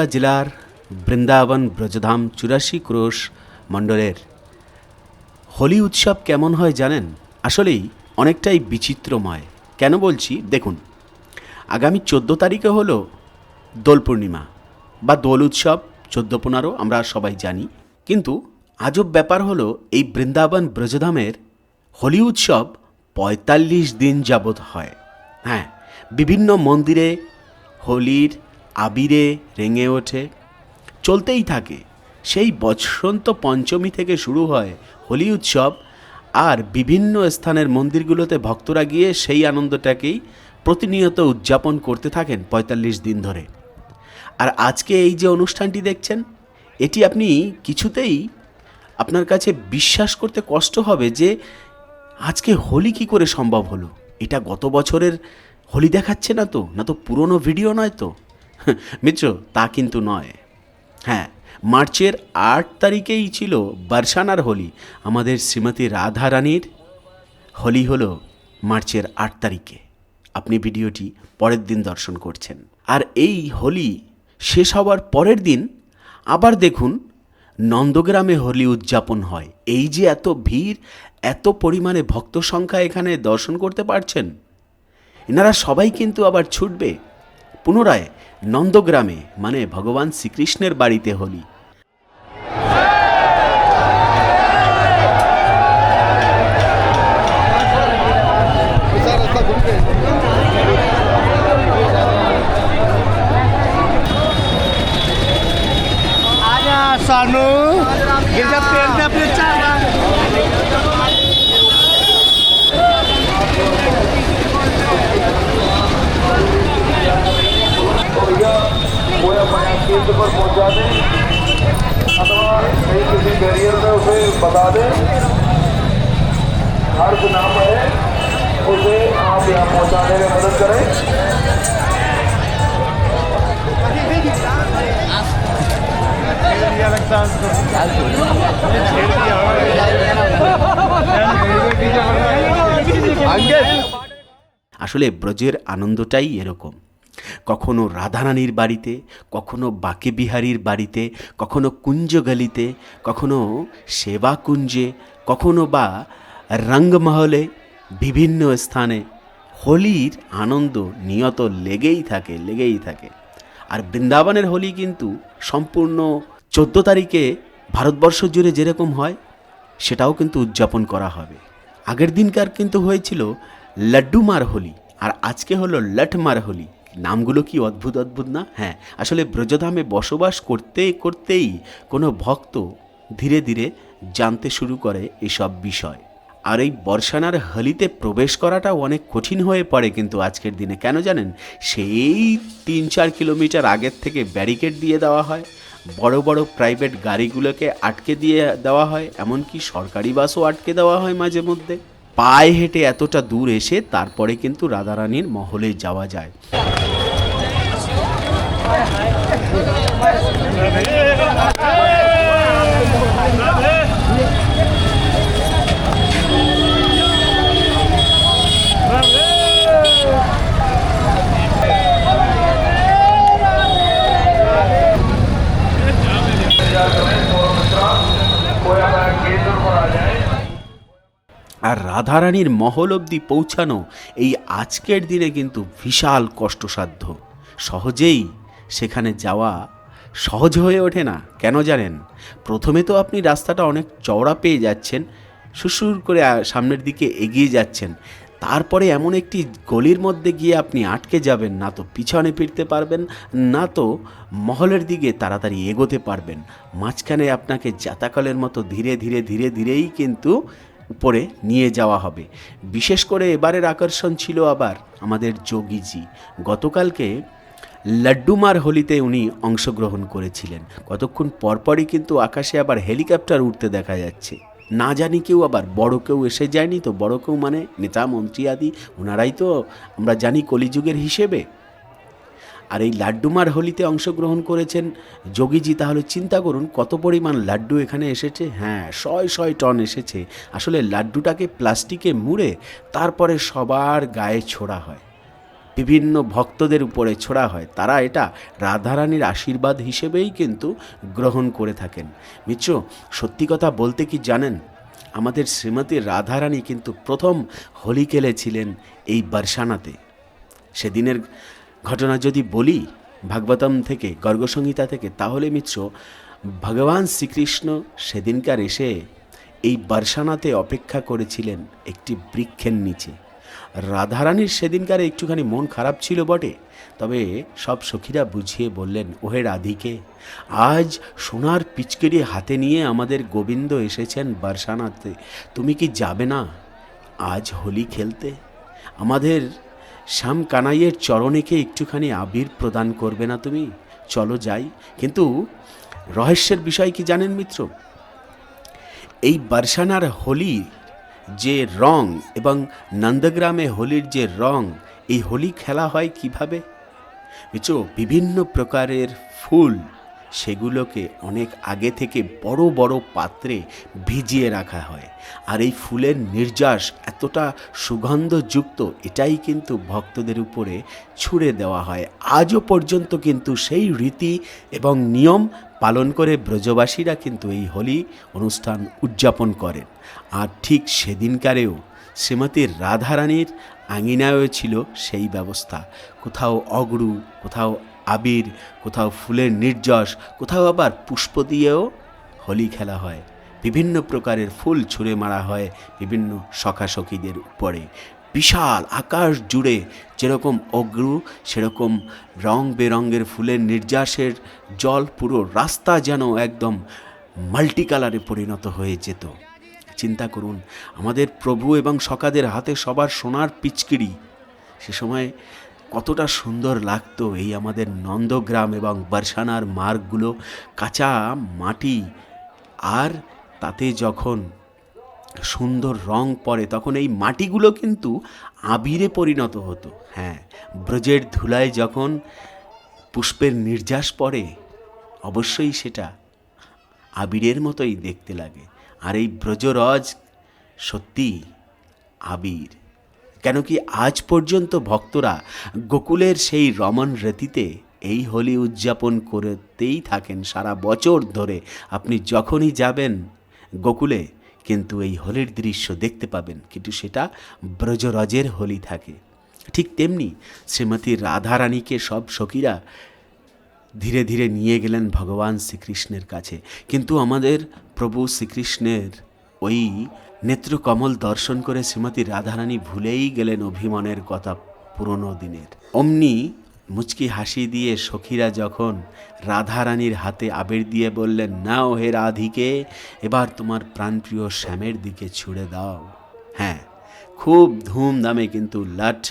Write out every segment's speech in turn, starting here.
মথুরা জেলার বৃন্দাবন, ব্রজধাম, চুরাশি ক্রোশ মণ্ডলের হোলি উৎসব কেমন হয় জানেন? আসলেই অনেকটাই বিচিত্রময়। কেন বলছি? দেখুন, আগামী চোদ্দ তারিখে হলো দোল পূর্ণিমা বা দোল উৎসব, চোদ্দ পনেরো আমরা সবাই জানি। কিন্তু আজব ব্যাপার হলো এই বৃন্দাবন, ব্রজধামের হোলি উৎসব পঁয়তাল্লিশ দিন যাবৎ হয়। হ্যাঁ বিভিন্ন মন্দিরে হোলির আবিরে রেঙে ওঠে। চলতেই থাকে। সেই বসন্ত পঞ্চমী থেকে শুরু হয় হোলি উৎসব আর বিভিন্ন স্থানের মন্দিরগুলোতে ভক্তরা গিয়ে সেই আনন্দটাকেই প্রতিনিয়ত উদযাপন করতে থাকেন পঁয়তাল্লিশ দিন ধরে। আর আজকে এই যে অনুষ্ঠানটি দেখছেন, এটি আপনি কিছুতেই আপনার কাছে বিশ্বাস করতে কষ্ট হবে যে আজকে হোলি কি করে সম্ভব হলো। এটা গত বছরের হোলি দেখাচ্ছে না তো? না তো পুরনো ভিডিও নয় তো? মিত্র, তা কিন্তু নয়। হ্যাঁ মার্চের আট তারিখেই ছিল বারসানার হোলি। আমাদের শ্রীমতী রাধা রানীর হোলি হলো মার্চের আট তারিখে। আপনি ভিডিওটি পরের দিন দর্শন করছেন। আর এই হোলি শেষ হওয়ার পরের দিন আবার দেখুন নন্দগ্রামে হোলি উদযাপন হয়। এই যে এত ভিড়, এত পরিমাণে ভক্ত সংখ্যা এখানে দর্শন করতে পারছেন, এনারা সবাই কিন্তু আবার ছুটবে। পুনরায় নন্দগ্রামে মানে ভগবান শ্রীকৃষ্ণের বাড়িতে হলি। আজা सानू बता दें हर नाम है उसे आप यहाँ पहुंचाने में मदद करें আসলে ব্রজের আনন্দটাই এরকম কখনো রাধারানীর বাড়িতে, কখনো বাকে বিহারীর বাড়িতে, কখনো কুঞ্জগলিতে, কখনো সেবা কুঞ্জে কখনো বা রঙ্গমহলে বিভিন্ন স্থানে হোলির আনন্দ নিয়ত লেগেই থাকে লেগেই থাকে। আর বৃন্দাবনের হোলি কিন্তু সম্পূর্ণ চোদ্দ তারিখে ভারতবর্ষ জুড়ে যেরকম হয়, সেটাও কিন্তু উদযাপন করা হবে। আগের দিনকার কিন্তু হয়েছিল লাড্ডুমার হোলি, আর আজকে হলো লঠমার হোলি। নামগুলো কি অদ্ভুত অদ্ভুত না? হ্যাঁ আসলে ব্রজধামে বসবাস করতে, করতেই কোনো ভক্ত ধীরে ধীরে জানতে শুরু করে এসব বিষয়। আর এই বর্ষানার হোলিতে প্রবেশ করাটাও অনেক কঠিন হয়ে পড়ে কিন্তু আজকের দিনে। কেন জানেন? সেই তিন চার কিলোমিটার আগের থেকে ব্যারিকেড দিয়ে দেওয়া হয়, বড় বড় প্রাইভেট গাড়িগুলোকে আটকে দিয়ে দেওয়া হয়, এমনকি সরকারি বাসও আটকে দেওয়া হয় মাঝে মধ্যে। পায়ে হেঁটে এতটা দূর এসে তারপরে কিন্তু রাধারানীর মহলে যাওয়া যায়। আর রাধারানীর মহল অবধি পৌঁছানো এই আজকের দিনে কিন্তু বিশাল কষ্টসাধ্য। সহজেই সেখানে যাওয়া সহজ হয়ে ওঠে না, কেন জানেন? প্রথমে তো আপনি রাস্তাটা অনেক চওড়া পেয়ে যাচ্ছেন সুসুর করে সামনের দিকে এগিয়ে যাচ্ছেন। তারপরে এমন একটি গলির মধ্যে গিয়ে আপনি আটকে যাবেন, না তো পিছনে ফিরতে পারবেন, না তো মহলের দিকে তাড়াতাড়ি এগোতে পারবেন। মাঝখানে আপনাকে জাতাকলের মতো ধীরে ধীরে ধীরে ধীরেই কিন্তু উপরে নিয়ে যাওয়া হবে। বিশেষ করে এবারের আকর্ষণ ছিল আবার আমাদের যোগীজি। গতকালকে লাড্ডুমার হোলিতে উনি অংশগ্রহণ করেছিলেন। কতক্ষণ পরপরই কিন্তু আকাশে আবার হেলিকপ্টার উঠতে দেখা যাচ্ছে। না জানি কেউ আবার বড় কেউ এসে যায়নি তো বড় কেউ মানে নেতা, মন্ত্রী আদি, ওনারাই তো আমরা জানি কলিযুগের হিসেবে। আর এই লাড্ডুমার হোলিতে অংশগ্রহণ করেছেন যোগীজি, তাহলে চিন্তা করুন কত পরিমাণ লাড্ডু এখানে এসেছে। হ্যাঁ শয় শয় টন এসেছে। আসলে লাড্ডুটাকে প্লাস্টিকে মুড়ে তারপরে সবার গায়ে ছোড়া হয়। বিভিন্ন ভক্তদের উপরে ছোড়া হয়। তারা এটা রাধারানীর আশীর্বাদ হিসেবেই কিন্তু গ্রহণ করে থাকেন। মিত্র, সত্যি কথা বলতে কি জানেন? আমাদের শ্রীমতী রাধারানী কিন্তু প্রথম হোলি খেলেছিলেন এই বর্ষানাতে। সেদিনের ঘটনা যদি বলি, ভাগবতম থেকে, গর্গসংহিতা থেকে, তাহলে মিত্র, ভগবান শ্রীকৃষ্ণ সেদিনকার এসে এই বর্ষানাতে অপেক্ষা করেছিলেন একটি বৃক্ষের নিচে। রাধারানীর সেদিনকার একটুখানি মন খারাপ ছিল বটে, তবে সব সখীরা বুঝিয়ে বললেন, ওহে রাধিকে, আজ সোনার পিচকেরি হাতে নিয়ে আমাদের গোবিন্দ এসেছেন বর্ষানাতে তুমি কি যাবে না? আজ হোলি খেলতে। আমাদের শ্যাম কানাইয়ের চরণেকে একটুখানি আবির প্রদান করবে না তুমি? চলো যাই। কিন্তু রহস্যের বিষয় কি জানেন মিত্র? এই বর্ষানার হোলি যে রং এবং নন্দগ্রামে হোলির যে রং, এই হোলি খেলা হয় কীভাবে? মিত্র, বিভিন্ন প্রকারের ফুল সেগুলোকে অনেক আগে থেকে বড় বড় পাত্রে ভিজিয়ে রাখা হয়। আর এই ফুলের নির্যাস এতটা সুগন্ধযুক্ত, এটাই কিন্তু ভক্তদের উপরে ছুঁড়ে দেওয়া হয়। আজও পর্যন্ত কিন্তু সেই রীতি এবং নিয়ম পালন করে ব্রজবাসীরা কিন্তু এই হোলি অনুষ্ঠান উদযাপন করেন। আর ঠিক সেদিনকারেও শ্রীমতী রাধারানীর আঙিনায়ও ছিল সেই ব্যবস্থা। কোথাও অগরু, কোথাও আবির, কোথাও ফুলের নির্যস কোথাও আবার পুষ্প দিয়েও হোলি খেলা হয়। বিভিন্ন প্রকারের ফুল ছুঁড়ে মারা হয় বিভিন্ন সখাসখীদের উপরে। বিশাল আকাশ জুড়ে যেরকম অগ্রু, সেরকম রং বেরঙের ফুলের নির্যাসের জল পুরো রাস্তা যেন একদম মাল্টি কালারে পরিণত হয়ে যেত। চিন্তা করুন, আমাদের প্রভু এবং সকাদের হাতে সবার সোনার পিচকিরি সে সময় কতটা সুন্দর লাগতো এই আমাদের নন্দগ্রাম এবং বর্ষানার মার্গগুলো কাঁচা মাটি। আর তাতে যখন সুন্দর রং পড়ে, তখন এই মাটিগুলো কিন্তু আবিরে পরিণত হতো। হ্যাঁ ব্রজের ধুলায় যখন পুষ্পের নির্যাস পড়ে, অবশ্যই সেটা আবিরের মতোই দেখতে লাগে। আর এই ব্রজরজ সত্যি আবির। কেন কি আজ পর্যন্ত ভক্তরা গোকুলের সেই রমন রীতিতে এই হোলি উদযাপন করতেই থাকেন সারা বছর ধরে। আপনি যখনই যাবেন গোকুলে কিন্তু এই হোলির দৃশ্য দেখতে পাবেন, কিন্তু সেটা ব্রজরজের হোলি থাকে। ঠিক তেমনি শ্রীমতী রাধারানীকে সব সখীরা ধীরে ধীরে নিয়ে গেলেন ভগবান শ্রীকৃষ্ণের কাছে। কিন্তু আমাদের প্রভু শ্রীকৃষ্ণের ওই নেত্রকমল দর্শন করে শ্রীমতী রাধারানী ভুলেই গেলেন অভিমানের কথা পুরনো দিনের। অমনি মুচকি হাসি দিয়ে সখীরা যখন রাধারানীর হাতে আবির দিয়ে বললেন, নাও হে রাধিকে, এবার তোমার প্রাণপ্রিয় শ্যামের দিকে ছুড়ে দাও। হ্যাঁ খুব ধুমধামে কিন্তু লাট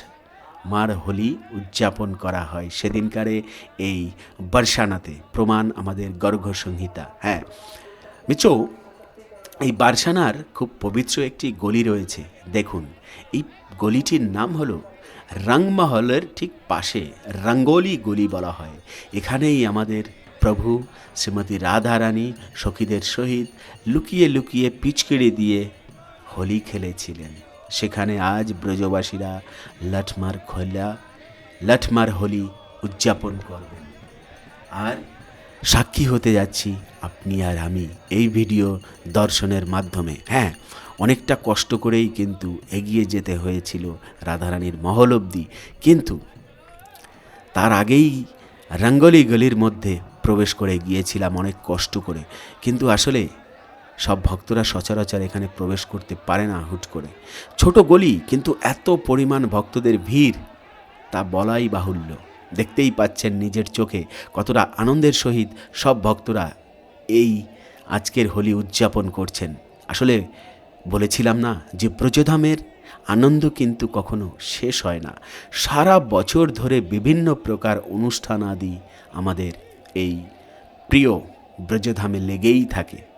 মার হোলি উদযাপন করা হয় সেদিনকারে এই বর্ষানাতে। প্রমাণ আমাদের গর্গ সংহিতা হ্যাঁ মিত্র এই বারসানার খুব পবিত্র একটি গলি রয়েছে। দেখুন, এই গলিটির নাম হলো রাংমহলের ঠিক পাশে, রঙ্গোলি গলি বলা হয়। এখানেই আমাদের প্রভু শ্রীমতী রাধারানী সখীদের সহিত লুকিয়ে লুকিয়ে পিচকিড়ি দিয়ে হোলি খেলেছিলেন। সেখানে আজ ব্রজবাসীরা লঠমার খোলা লঠমার হোলি উদযাপন করবেন। আর সাক্ষী হতে যাচ্ছি আপনি আর আমি এই ভিডিও দর্শনের মাধ্যমে। হ্যাঁ অনেকটা কষ্ট করেই কিন্তু এগিয়ে যেতে হয়েছিল রাধারানীর মহল অবধি। কিন্তু তার আগেই রঙ্গলি গলির মধ্যে প্রবেশ করে গিয়েছিলাম অনেক কষ্ট করে। কিন্তু আসলে সব ভক্তরা সচরাচর এখানে প্রবেশ করতে পারে না হুট করে। ছোট গলি, কিন্তু এত পরিমাণ ভক্তদের ভিড়, তা বলাই বাহুল্য। দেখতেই পাচ্ছেন নিজের চোখে কতটা আনন্দের সহিত সব ভক্তরা এই আজকের হোলি উদযাপন করছেন। আসলে বলেছিলাম না যে ব্রজধামের আনন্দ কিন্তু কখনো শেষ হয় না। সারা বছর ধরে বিভিন্ন প্রকার অনুষ্ঠান আদি আমাদের এই প্রিয় ব্রজধামে লেগেই থাকে।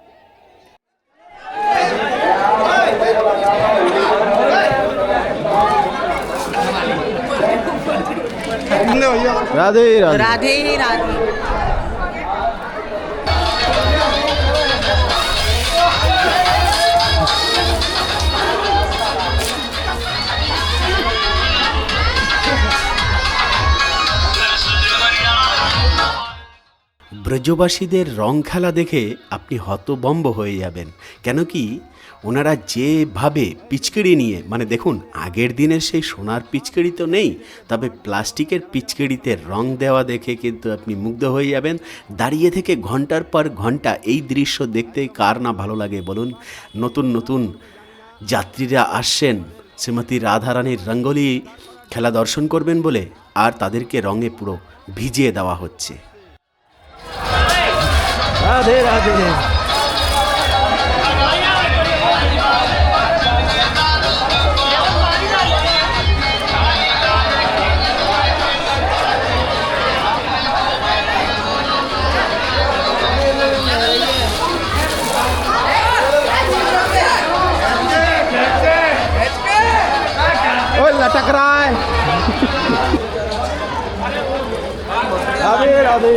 রাধে রাধে। ব্রজবাসীদের রং খেলা দেখে আপনি হতবম্ব হয়ে যাবেন। কেন কি ওনারা যেভাবে পিচকেড়ি নিয়ে মানে দেখুন, আগের দিনের সেই সোনার পিচকেড়ি তো নেই, তবে প্লাস্টিকের পিচকেড়িতে রং দেওয়া দেখে কিন্তু আপনি মুগ্ধ হয়ে যাবেন। দাঁড়িয়ে থেকে ঘণ্টার পর ঘণ্টা এই দৃশ্য দেখতে কার না ভালো লাগে বলুন? নতুন নতুন যাত্রীরা আসছেন। শ্রীমতী রাধারানীর রঙ্গোলি খেলা দর্শন করবেন বলে, আর তাদেরকে রঙে পুরো ভিজিয়ে দেওয়া হচ্ছে। রাধে রাধে। ओए लटक रहा है राधे राधे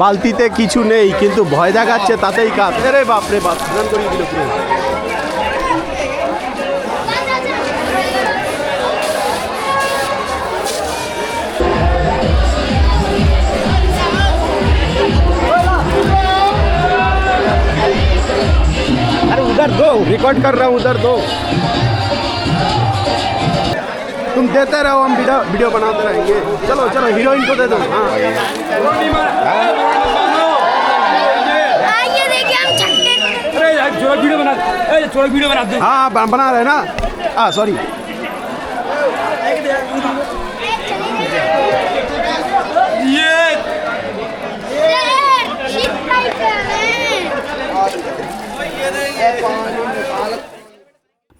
বালতিতে কিছু নেই কিন্তু ভয় দেখাচ্ছে তাতেই কাজ রে বাপ রে বাপ স্নান করিয়ে দিল পুরো उधर दो रिकॉर्ड कर रहा हूँ उधर दो। तुम देते रहो हम वीडियो वीडियो बनाते रहेंगे। चलो चलो हीरोइन को दे दो। हाँ। आइए देखिए हम छक्के अरे यार वीडियो बना वीडियो बना हाँ बना रहे ना। हाँ सॉरी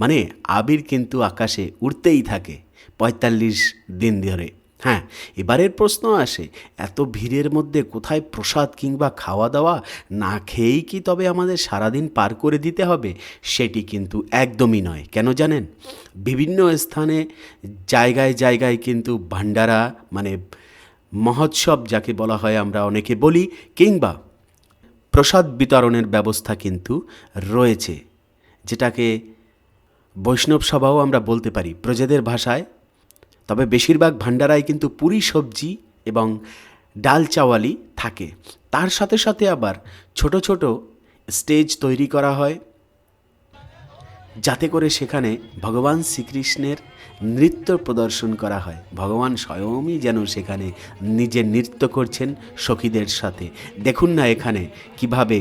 মানে আবির কিন্তু আকাশে উড়তেই থাকে পঁয়তাল্লিশ দিন ধরে। হ্যাঁ এবারের প্রশ্ন আসে, এত ভিড়ের মধ্যে কোথায় প্রসাদ কিংবা খাওয়া দাওয়া না খেয়েই কি তবে আমাদের সারাদিন পার করে দিতে হবে? সেটি কিন্তু একদমই নয়। কেন জানেন? বিভিন্ন স্থানে জায়গায় জায়গায় কিন্তু ভান্ডারা মানে মহোৎসব যাকে বলা হয় আমরা অনেকে বলি, কিংবা প্রসাদ বিতরণের ব্যবস্থা কিন্তু রয়েছে, যেটাকে বৈষ্ণব সভাও আমরা বলতে পারি প্রজাদের ভাষায়, তবে বেশিরভাগ ভান্ডারায় কিন্তু পুরি সবজি এবং ডাল চাওয়ালি থাকে। তার সাথে সাথে আবার ছোট ছোট স্টেজ তৈরি করা হয়, যাতে করে সেখানে ভগবান শ্রীকৃষ্ণের নৃত্য প্রদর্শন করা হয়। ভগবান স্বয়ংই যেন সেখানে নিজে নৃত্য করছেন সখীদের সাথে। দেখুন না এখানে কীভাবে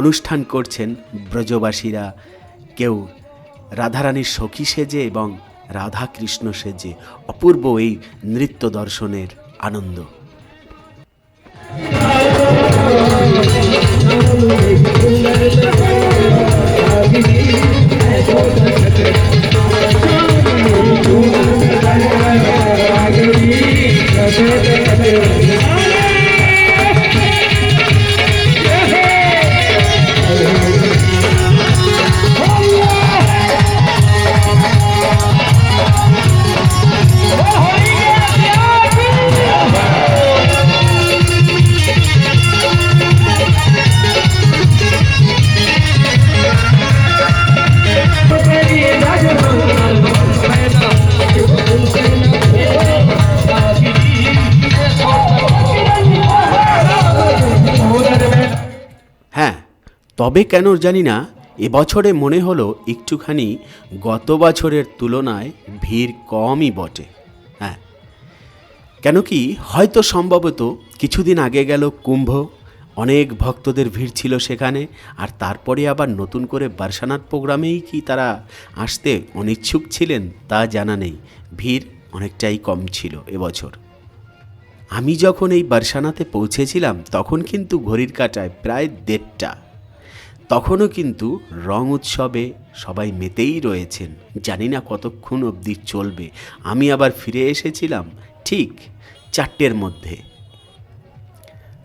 অনুষ্ঠান করছেন ব্রজবাসীরা, কেউ রাধারানীর সখী সেজে এবং রাধা কৃষ্ণ সেজে অপূর্ব এই নৃত্য দর্শনের আনন্দ। হ্যাঁ তবে কেন জানি না এবছরে মনে হলো একটুখানি গত বছরের তুলনায় ভিড় কমই বটে। হ্যাঁ। কেন কি হয়তো সম্ভবত কিছুদিন আগে গেল কুম্ভ, অনেক ভক্তদের ভিড় ছিল সেখানে, আর তারপরে আবার নতুন করে বার্সানার প্রোগ্রামেই কি তারা আসতে অনিচ্ছুক ছিলেন তা জানা নেই। ভিড় অনেকটাই কম ছিল এবছর আমি যখন এই বার্সানাতে পৌঁছেছিলাম, তখন কিন্তু ঘড়ির কাটায় প্রায় দেড়টা। তখনও কিন্তু রং উৎসবে সবাই মেতেই রয়েছেন। জানি না কতক্ষণ অবধি চলবে। আমি আবার ফিরে এসেছিলাম ঠিক চারটের মধ্যে।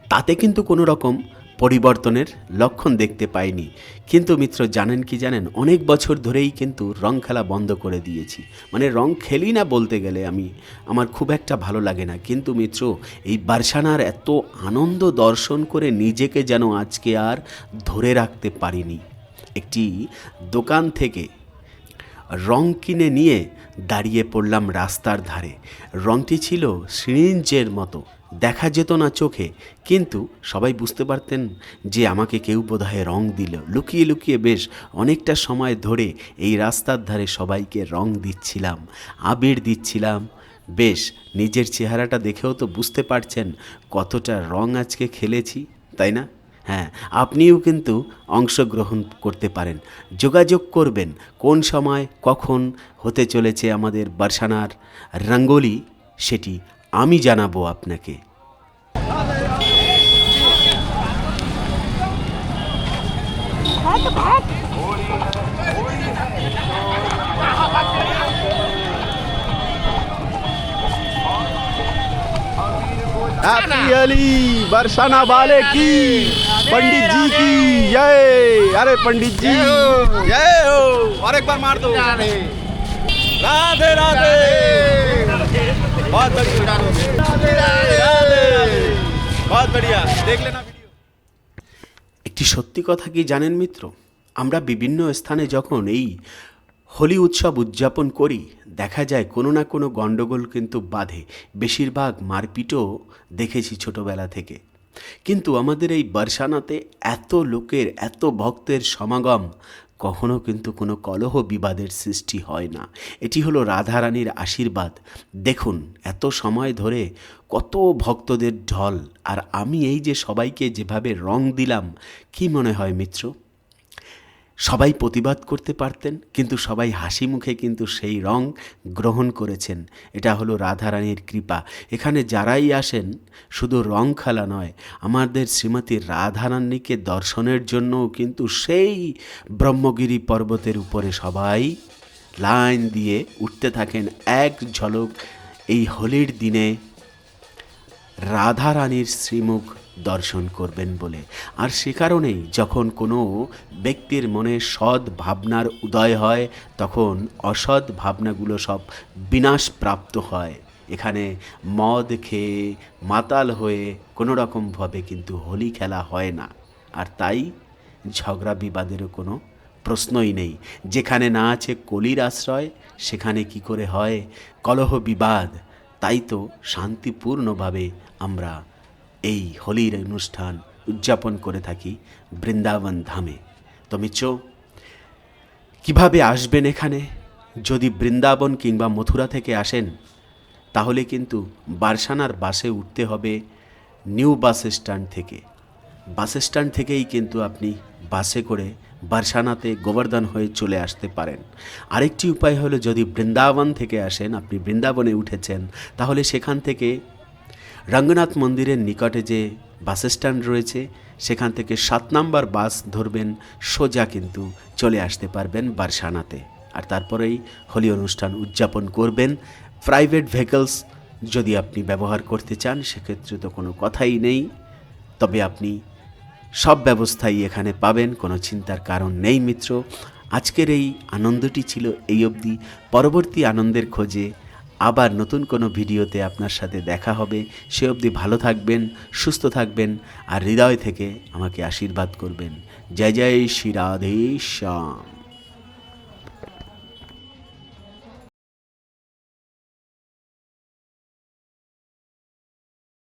তাতে কিন্তু কোনো রকম পরিবর্তনের লক্ষণ দেখতে পাইনি। কিন্তু মিত্র, জানেন কি জানেন? অনেক বছর ধরেই কিন্তু রং খেলা বন্ধ করে দিয়েছি। মানে রং খেলি না বলতে গেলে আমি, আমার খুব একটা ভালো লাগে না। কিন্তু মিত্র, এই বার্সানার এত আনন্দ দর্শন করে নিজেকে যেন আজকে আর ধরে রাখতে পারিনি। একটি দোকান থেকে রং কিনে নিয়ে দাঁড়িয়ে পড়লাম রাস্তার ধারে। রংটি ছিল সিরিঞ্জের মতো। দেখা যেত না চোখে, কিন্তু সবাই বুঝতে পারতেন যে আমাকে কেউ বোধহয় রং দিল। লুকিয়ে লুকিয়ে বেশ অনেকটা সময় ধরে এই রাস্তার ধারে সবাইকে রং দিচ্ছিলাম, আবির দিচ্ছিলাম। বেশ, নিজের চেহারাটা দেখেও তো বুঝতে পারছেন কতটা রং আজকে খেলেছি, তাই না? হ্যাঁ আপনিও কিন্তু অংশগ্রহণ করতে পারেন। যোগাযোগ করবেন, কোন সময় কখন হতে চলেছে আমাদের বার্সানার রঙ্গোলি, সেটি আমি জানাবো আপনাকে हैप्पी अली बरसाना वाले की पंडित जी की जय अरे पंडित जी जय हो और एक बार मार दो राधे राधे बहुत बढ़िया राधे राधे बहुत बढ़िया देख लेना वीडियो একটি সত্যি কথা কি জানেন মিত্র আমরা বিভিন্ন স্থানে যখন এই হোলি উৎসব উদযাপন করি দেখা যায় কোনো না কোনো গণ্ডগোল কিন্তু বাধে বেশিরভাগ মারপিটও দেখেছি ছোটবেলা থেকে কিন্তু আমাদের এই বর্ষানাতে এত লোকের এত ভক্তের সমাগম কখনো কিন্তু কোনো কলহ বিবাদের সৃষ্টি হয় না। এটি হলো রাধারানীর আশীর্বাদ। দেখুন, এত সময় ধরে কত ভক্তদের ঢল, আর আমি এই যে সবাইকে যেভাবে রং দিলাম, কি মনে হয় মিত্র? সবাই প্রতিবাদ করতে পারতেন, কিন্তু সবাই হাসি মুখে কিন্তু সেই রং গ্রহণ করেছেন। এটা হলো রাধারানীর কৃপা। এখানে যারাই আসেন, শুধু রং খেলা নয়, আমাদের শ্রীমতী রাধারানীকে দর্শনের জন্যও কিন্তু সেই ব্রহ্মগিরি পর্বতের উপরে সবাই লাইন দিয়ে উঠতে থাকেন এক ঝলক এই হোলির দিনে। রাধারানীর শ্রীমুখ দর্শন করবেন বলে। আর সে কারণেই যখন কোনো ব্যক্তির মনে সৎ ভাবনার উদয় হয়, তখন অসৎ ভাবনাগুলো সব বিনাশ প্রাপ্ত হয়। এখানে মদ খেয়ে মাতাল হয়ে কোনো রকমভাবে কিন্তু হোলি খেলা হয় না। আর তাই ঝগড়া বিবাদেরও কোনো প্রশ্নই নেই। যেখানে না আছে কলির আশ্রয়, সেখানে কি করে হয় কলহ বিবাদ? তাই তো শান্তিপূর্ণভাবে আমরা এই হোলির অনুষ্ঠান উদযাপন করে থাকি বৃন্দাবন ধামে। তো মিত্র, কীভাবে আসবেন এখানে? যদি বৃন্দাবন কিংবা মথুরা থেকে আসেন, তাহলে কিন্তু বারসানার বাসে উঠতে হবে নিউ বাস স্ট্যান্ড থেকে। বাস স্ট্যান্ড থেকেই কিন্তু আপনি বাসে করে বারসানাতে গোবর্ধন হয়ে চলে আসতে পারেন। আরেকটি উপায় হলো, যদি বৃন্দাবন থেকে আসেন, আপনি বৃন্দাবনে উঠেছেন, তাহলে সেখান থেকে রঙ্গনাথ মন্দিরের নিকটে যে বাস স্ট্যান্ড রয়েছে, সেখান থেকে সাত নাম্বার বাস ধরবেন সোজা কিন্তু চলে আসতে পারবেন বারসানাতে। আর তারপরেই হোলি অনুষ্ঠান উদযাপন করবেন। প্রাইভেট ভেহিকলস যদি আপনি ব্যবহার করতে চান, সেক্ষেত্রে তো কোনো কথাই নেই। তবে আপনি সব ব্যবস্থাই এখানে পাবেন, কোনো চিন্তার কারণ নেই মিত্র। আজকের এই আনন্দটি ছিল এই অবধি। পরবর্তী আনন্দের খোঁজে আবার নতুন কোনো ভিডিওতে আপনার সাথে দেখা হবে। সে অবধি ভালো থাকবেন, সুস্থ থাকবেন আর হৃদয় থেকে আমাকে আশীর্বাদ করবেন। জয় জয় শ্রী রাধে